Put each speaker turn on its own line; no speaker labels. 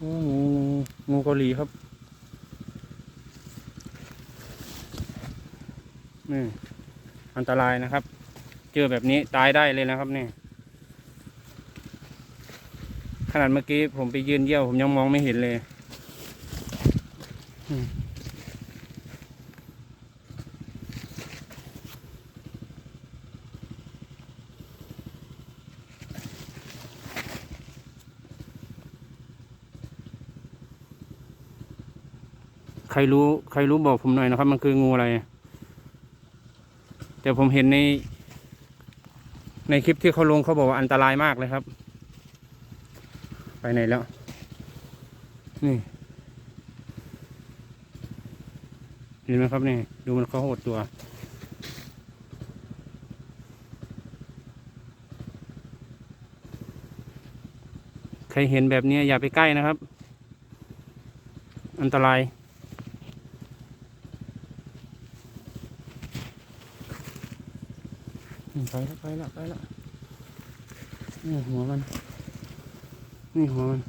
โอ้งูงูงูเกาหลีครับนี่อันตรายนะครับ เจอแบบนี้ตายได้เลยนะครับนี่ขนาดเมื่อกี้ผมไปยืนเยี่ยวผมยังมองไม่เห็นเลย รรู้ใครรู้บอกผมหน่อยนะครับ มันคืองูอะไร แต่ผมเห็นใน ในคลิปที่เขาลงเขาบอกว่าอันตรายมากเลยครับ ไปไหนแล้ว นี่ เห็นไหมครับนี่ ดูมันเขาโหดตัวใครเห็นแบบนี้อย่าไปใกล้นะครับ อันตราย อืม ไปแล้วไปแล้วไปแล้วนี่หัวมัน นี่หัวมัน